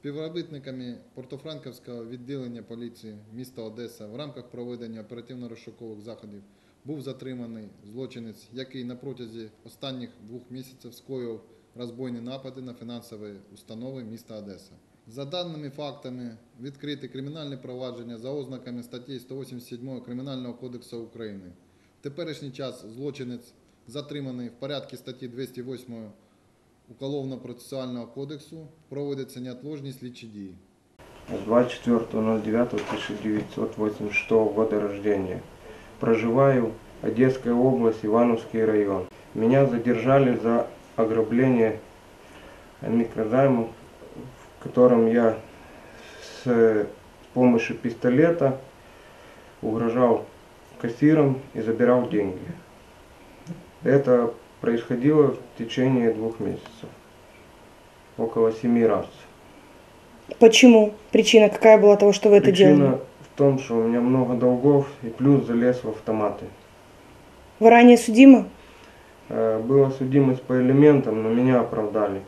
Співробітниками Портофранківського відділення поліції міста Одеса в рамках проведення оперативно-розшукових заходів був затриманий злочинець, який на протязі останніх двох місяців скоїв розбойні напади на фінансові установи міста Одеса. За даними фактами, відкрите кримінальне провадження за ознаками статті 187 Кримінального кодексу України. В теперішній час злочинець затриманий в порядку статті 208 Уголовно-процесуального кодексу, проводяться неотложні слідчі дії. 24.09.1986 года рождения. Проживаю Одесская область, Ивановский район. Меня задержали за ограбление микрозайма, в котором я с помощью пистолета угрожал кассирам и забирал деньги. Это происходило в течение двух месяцев. Около семи раз. Почему? Причина какая была того, что вы это Причина делали? в том, что у меня много долгов и плюс залез в автоматы. Вы ранее судимы? Э, Была судимость по элементам, но меня оправдали.